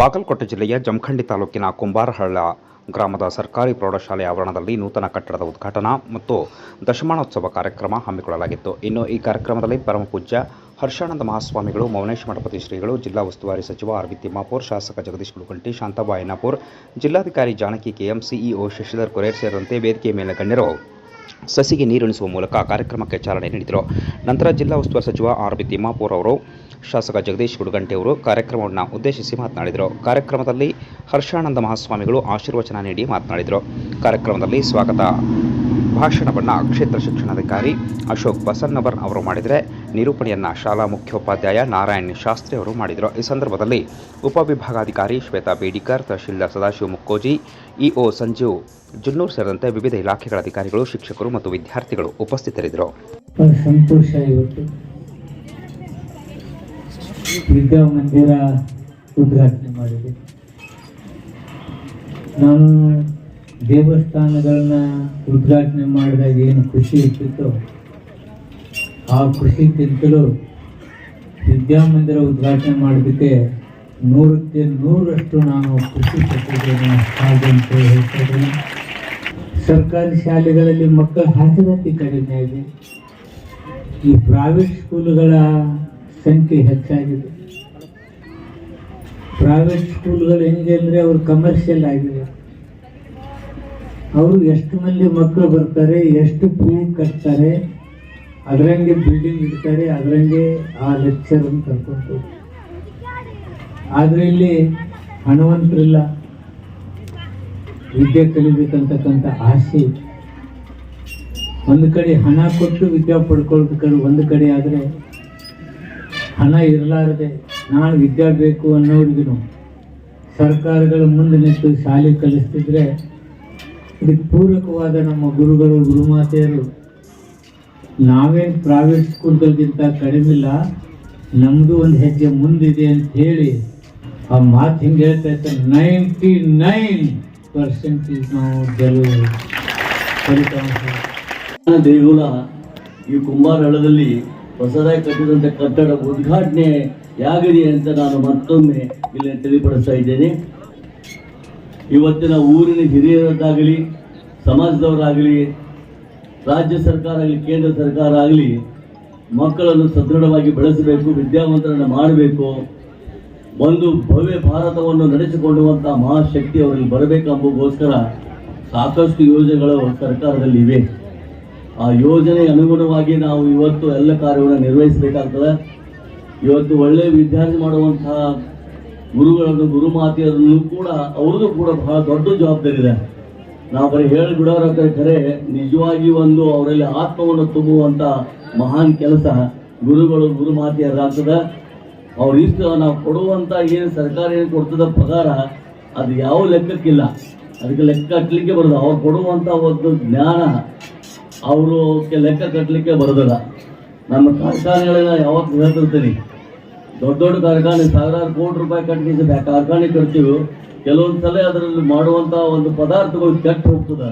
ಬಾಗಲಕೋಟೆ ಜಿಲ್ಲೆಯ ಜಮಖಂಡಿ ತಾಲೂಕಿನ ಕುಂಬಾರಹಳ್ಳ ಗ್ರಾಮದ ಸರ್ಕಾರಿ ಪ್ರೌಢಶಾಲೆ ಆವರಣದಲ್ಲಿ ನೂತನ ಕಟ್ಟಡದ ಉದ್ಘಾಟನಾ ಮತ್ತು ದಶಮಾನೋತ್ಸವ ಕಾರ್ಯಕ್ರಮ ಹಮ್ಮಿಕೊಳ್ಳಲಾಗಿತ್ತು. ಇನ್ನು ಈ ಕಾರ್ಯಕ್ರಮದಲ್ಲಿ ಪರಮಪೂಜ್ಯ ಹರ್ಷಾನಂದ ಮಹಾಸ್ವಾಮಿಗಳು, ಮೌನೇಶ್ ಮಠಪತಿ ಶ್ರೀಗಳು, ಜಿಲ್ಲಾ ಉಸ್ತುವಾರಿ ಸಚಿವ ಆರ್ ವಿ ತಿಮ್ಮಾಪುರ್, ಶಾಸಕ ಜಗದೀಶ್ ಕುಲಕಂಟಿ ಶಾಂತಾಬಾಯಿ ಐನಾಪುರ್ ಜಿಲ್ಲಾಧಿಕಾರಿ ಜಾನಕಿ ಕೆಎಂ, ಸಿಇಒ ಶಶಿಧರ್ ಕೊರೇರ್ ಸೇರಿದಂತೆ ವೇದಿಕೆಯ ಮೇಲೆ ಗಣ್ಯರು ಸಸಿಗೆ ನೀರುಣಿಸುವ ಮೂಲಕ ಕಾರ್ಯಕ್ರಮಕ್ಕೆ ಚಾಲನೆ ನೀಡಿದರು. ನಂತರ ಜಿಲ್ಲಾ ಉಸ್ತುವಾರಿ ಸಚಿವ ಆರ್ ಬಿ ತಿಮ್ಮಾಪುರ್ ಅವರು, ಶಾಸಕ ಜಗದೀಶ್ ಗುಡುಗಂಟೆ ಅವರು ಕಾರ್ಯಕ್ರಮವನ್ನು ಉದ್ದೇಶಿಸಿ ಮಾತನಾಡಿದರು. ಕಾರ್ಯಕ್ರಮದಲ್ಲಿ ಹರ್ಷಾನಂದ ಮಹಾಸ್ವಾಮಿಗಳು ಆಶೀರ್ವಚನ ನೀಡಿ ಮಾತನಾಡಿದರು. ಕಾರ್ಯಕ್ರಮದಲ್ಲಿ ಸ್ವಾಗತ. ಭಾಷಣವನ್ನು ಕ್ಷೇತ್ರ ಶಿಕ್ಷಣಾಧಿಕಾರಿ ಅಶೋಕ್ ಬಸನ್ನವರ್ ಅವರು ಮಾಡಿದರೆ. ನಿರೂಪಣೆಯನ್ನು ಶಾಲಾ ಮುಖ್ಯೋಪಾಧ್ಯಾಯ ನಾರಾಯಣ್ ಶಾಸ್ತ್ರಿ ಅವರು ಮಾಡಿದರು. ಈ ಸಂದರ್ಭದಲ್ಲಿ ಉಪವಿಭಾಗಾಧಿಕಾರಿ ಶ್ವೇತಾ ಬೇಡಿಕರ್, ತಹಶೀಲ್ದಾರ್ ಸದಾಶಿವ ಮುಕ್ಕೋಜಿ, ಇಒ ಸಂಜೀವ್ ಜುನ್ನೂರ್ ಸೇರಿದಂತೆ ವಿವಿಧ ಇಲಾಖೆಗಳ ಅಧಿಕಾರಿಗಳು, ಶಿಕ್ಷಕರು ಮತ್ತು ವಿದ್ಯಾರ್ಥಿಗಳು ಉಪಸ್ಥಿತರಿದ್ದರು. ಉದ್ಘಾಟನೆ ಮಾಡಿದೆ. ನಾನು ದೇವಸ್ಥಾನಗಳನ್ನ ಉದ್ಘಾಟನೆ ಮಾಡಿದಾಗ ಏನು ಖುಷಿ ಇರ್ತಿತ್ತೋ, ಆ ಖುಷಿಗಿಂತಲೂ ವಿದ್ಯಾಮಂದಿರ ಉದ್ಘಾಟನೆ ಮಾಡೋದಕ್ಕೆ ನೂರಕ್ಕೆ ನೂರಷ್ಟು ನಾನು ಖುಷಿ ಪಟ್ಟಿದ್ದೇನೆ ಹಾಗೆ ಅಂತ ಸರ್ಕಾರಿ ಶಾಲೆಗಳಲ್ಲಿ ಮಕ್ಕಳ ಹಾಜರಾತಿ ಕಡಿಮೆ ಇದೆ. ಈ ಪ್ರೈವೇಟ್ ಸ್ಕೂಲ್ಗಳ ಸಂಖ್ಯೆ ಹೆಚ್ಚಾಗಿದೆ. ಪ್ರೈವೇಟ್ ಸ್ಕೂಲ್ಗಳು ಹೆಂಗೆ ಅಂದರೆ ಅವರು ಕಮರ್ಷಿಯಲ್ ಆಗಿದೆ. ಅವರು ಎಷ್ಟು ಮಂದಿ ಮಕ್ಕಳು ಬರ್ತಾರೆ, ಎಷ್ಟು ಫೀ ಕಟ್ತಾರೆ, ಅದರಂಗೆ ಬಿಲ್ಡಿಂಗ್ ಇಡ್ತಾರೆ, ಅದರಂಗೆ ಆ ಲೆಕ್ಚರ್ ಕರ್ಕೊಂಡು ಆದರೆ ಇಲ್ಲಿ ಹಣವಂತರಿಲ್ಲ. ವಿದ್ಯೆ ಕಲಿಬೇಕಂತಕ್ಕಂಥ ಆಸೆ ಒಂದು ಕಡೆ ಹಣ ಕೊಟ್ಟು ವಿದ್ಯೆ ಪಡ್ಕೊಳ್ಬೇಕಾದ್ರೆ ಒಂದು ಕಡೆ ಆದರೆ ಹಣ ಇರಲಾರದೆ ನಾನು ವಿದ್ಯೆ ಬೇಕು ಅನ್ನೋರಿಗೂ ಸರ್ಕಾರಗಳ ಮುಂದೆ ನಿಂತು ಶಾಲೆ ಕಲಿಸ್ತಿದ್ರೆ ಇದಕ್ಕೆ ಪೂರಕವಾದ ನಮ್ಮ ಗುರುಗಳು, ಗುರುಮಾತೆಯರು. ನಾವೇನು ಪ್ರೈವೇಟ್ ಸ್ಕೂಲ್ಗಳಿಗಿಂತ ಕಡಿಮೆ ಇಲ್ಲ ನಮ್ಮದು ಒಂದು ಹೆಜ್ಜೆ ಮುಂದಿದೆ ಅಂತ ಹೇಳಿ ಆ ಮಾತು ಹಿಂಗೆ ಹೇಳ್ತಾ ಇರ್ತಾರೆ? ನೈಂಟಿ ನೈನ್ ಪರ್ಸೆಂಟೇಜ್ ನಾವು ಗೆಲುವು ಫಲಿತಾಂಶ ದೇಗುಲ, ಈ ಕುಂಬಾರಳದಲ್ಲಿ ಹೊಸದಾಗಿ ಕಟ್ಟಿದಂಥ ಕಟ್ಟಡ ಉದ್ಘಾಟನೆ ಯಾಗಿದೆ ಅಂತ ನಾನು ಮತ್ತೊಮ್ಮೆ ಇಲ್ಲಿ ತಿಳಿಪಡಿಸ್ತಾ ಇದ್ದೇನೆ. ಇವತ್ತಿನ ಊರಿನ ಹಿರಿಯರದ್ದಾಗಲಿ, ಸಮಾಜದವರಾಗಲಿ, ರಾಜ್ಯ ಸರ್ಕಾರ ಆಗಲಿ, ಕೇಂದ್ರ ಸರ್ಕಾರ ಆಗಲಿ, ಮಕ್ಕಳನ್ನು ಸದೃಢವಾಗಿ ಬೆಳೆಸಬೇಕು, ವಿದ್ಯಾವಂತರನ್ನು ಮಾಡಬೇಕು, ಒಂದು ಭವ್ಯ ಭಾರತವನ್ನು ನಡೆಸಿಕೊಳ್ಳುವಂಥ ಮಹಾಶಕ್ತಿ ಅವರಿಗೆ ಬರಬೇಕೆಂಬುದಕ್ಕೋಸ್ಕರ ಸಾಕಷ್ಟು ಯೋಜನೆಗಳು ಸರ್ಕಾರದಲ್ಲಿ ಇವೆ. ಆ ಯೋಜನೆ ಅನುಗುಣವಾಗಿ ನಾವು ಇವತ್ತು ಎಲ್ಲ ಕಾರ್ಯವನ್ನು ನಿರ್ವಹಿಸಬೇಕಾಗ್ತದೆ. ಇವತ್ತು ಒಳ್ಳೆಯ ವಿದ್ಯಾರ್ಥಿ ಮಾಡುವಂತಹ ಗುರುಗಳನ್ನು ಗುರುಮಾತೆಯರನ್ನು ಕೂಡ, ಅವ್ರದ್ದು ಕೂಡ ಬಹಳ ದೊಡ್ಡ ಜವಾಬ್ದಾರಿ ಇದೆ ನಾವು ಬರೀ ಹೇಳಿ ಬಿಡೋರ ಕರೆ ನಿಜವಾಗಿ ಒಂದು ಅವರಲ್ಲಿ ಆತ್ಮವನ್ನು ತುಂಬುವಂತ ಮಹಾನ್ ಕೆಲಸ ಗುರುಗಳು ಗುರುಮಾತೆಯರಾಗ್ತದೆ ಅವ್ರ ಇಷ್ಟು ನಾವು ಕೊಡುವಂತ ಏನು ಸರ್ಕಾರ ಏನು ಕೊಡ್ತದ ಪಗಾರ, ಅದು ಯಾವ ಲೆಕ್ಕಕ್ಕಿಲ್ಲ. ಅದಕ್ಕೆ ಲೆಕ್ಕ ಕಟ್ಟಲಿಕ್ಕೆ ಬರೋದು. ಅವ್ರು ಕೊಡುವಂತ ಒಂದು ಜ್ಞಾನ ಅವರು ಲೆಕ್ಕ ಕಟ್ಟಲಿಕ್ಕೆ ಬರೋದಿಲ್ಲ. ನಮ್ಮ ಕಾರ್ಖಾನೆಗಳನ್ನ ಯಾವತ್ತು ಹೇಳ್ತಿರ್ತೀನಿ ದೊಡ್ಡ ದೊಡ್ಡ ಕಾರ್ಖಾನೆ, ಸಾವಿರಾರು ಕೋಟಿ ರೂಪಾಯಿ ಕಟ್ಟಿಗೆ ಕಾರ್ಖಾನೆ ಕಟ್ತೀವಿ. ಕೆಲವೊಂದು ಸಲ ಅದರಲ್ಲಿ ಮಾಡುವಂತ ಒಂದು ಪದಾರ್ಥಗಳು ಕೆಟ್ಟ ಹೋಗ್ತದೆ.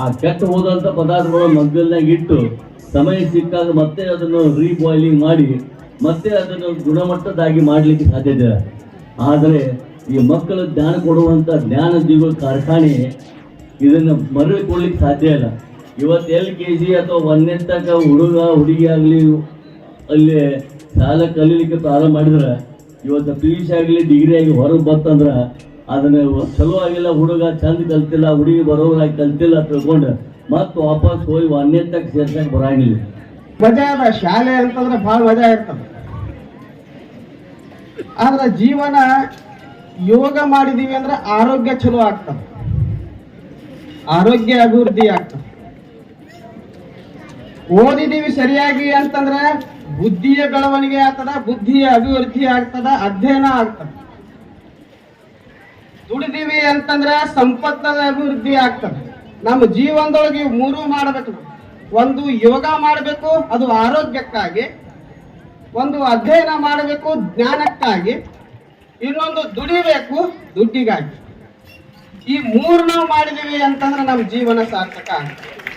ಆ ಕೆಟ್ಟ ಹೋದಂಥ ಪದಾರ್ಥಗಳು ಮಗ್ಗಲ್ನಾಗ ಇಟ್ಟು ಸಮಯ ಸಿಕ್ಕಾಗ ಮತ್ತೆ ಅದನ್ನು ರೀಬಾಯ್ಲಿಂಗ್ ಮಾಡಿ, ಮತ್ತೆ ಅದನ್ನು ಗುಣಮಟ್ಟದಾಗಿ ಮಾಡಲಿಕ್ಕೆ ಸಾಧ್ಯತೆ ಆದರೆ ಈ ಮಕ್ಕಳು ಜ್ಞಾನ ಕೊಡುವಂಥ ಜ್ಞಾನ ಜೀವ ಕಾರ್ಖಾನೆ ಇದನ್ನು ಮರಳಿ ಕೊಡ್ಲಿಕ್ಕೆ ಸಾಧ್ಯ ಇಲ್ಲ. ಇವತ್ತು ಎಲ್ ಕೆ ಜಿ ಅಥವಾ ಒಂದನೇ ತನಕ ಹುಡುಗ, ಹುಡುಗಿ ಆಗಲಿ, ಅಲ್ಲಿ ಶಾಲೆ ಕಲೀಲಿಕ್ಕೆ ಪ್ರಾರಂಭ ಮಾಡಿದ್ರೆ, ಇವತ್ತು ಪಿ ಯು ಸಿ ಆಗಲಿ ಡಿಗ್ರಿ ಆಗಿ ಹೊರಗೆ ಬಂತಂದ್ರೆ, ಅದನ್ನ ಚಲೋ ಆಗಿಲ್ಲ, ಹುಡುಗ ಚಂದ ಕಲ್ತಿಲ್ಲ, ಹುಡುಗಿ ಬರೋರಾಗಿ ಕಲ್ತಿಲ್ಲ ತಿಳ್ಕೊಂಡು ಮತ್ತೆ ವಾಪಸ್ ಹೋಗಿ ಒಂದನೇ ಸೇರ್ಸಕ್ ಬರಂಗಿಲ್ಲ. ಮಜಾ ಅದ, ಶಾಲೆ ಅಂತಂದ್ರೆ ಬಹಳ ಮಜಾ ಇರ್ತದೆ. ಆದ್ರೆ ಜೀವನ ಯೋಗ ಮಾಡಿದೀವಿ ಅಂದ್ರೆ ಆರೋಗ್ಯ ಚಲೋ ಆಗ್ತದೆ. ಆರೋಗ್ಯ ಅಭಿವೃದ್ಧಿ ಆಗ್ತದೆ. ಓದಿದೀವಿ ಸರಿಯಾಗಿ ಅಂತಂದ್ರೆ ಬುದ್ಧಿಯ ಬೆಳವಣಿಗೆ ಆಗ್ತದ, ಬುದ್ಧಿಯ ಅಭಿವೃದ್ಧಿ ಆಗ್ತದ, ಅಧ್ಯಯನ ಆಗ್ತದ. ದುಡಿದೀವಿ ಅಂತಂದ್ರೆ ಸಂಪತ್ತದ ಅಭಿವೃದ್ಧಿ ಆಗ್ತದೆ. ನಮ್ಮ ಜೀವನದೊಳಗೆ ಮೂರು ಮಾಡಬೇಕು. ಒಂದು ಯೋಗ ಮಾಡಬೇಕು, ಅದು ಆರೋಗ್ಯಕ್ಕಾಗಿ. ಒಂದು ಅಧ್ಯಯನ ಮಾಡಬೇಕು, ಜ್ಞಾನಕ್ಕಾಗಿ. ಇನ್ನೊಂದು ದುಡಿಬೇಕು, ದುಡ್ಡಿಗಾಗಿ. ಈ ಮೂರು ನಾವು ಮಾಡಿದೀವಿ ಅಂತಂದ್ರೆ ನಮ್ಮ ಜೀವನ ಸಾರ್ಥಕ ಆಗುತ್ತೆ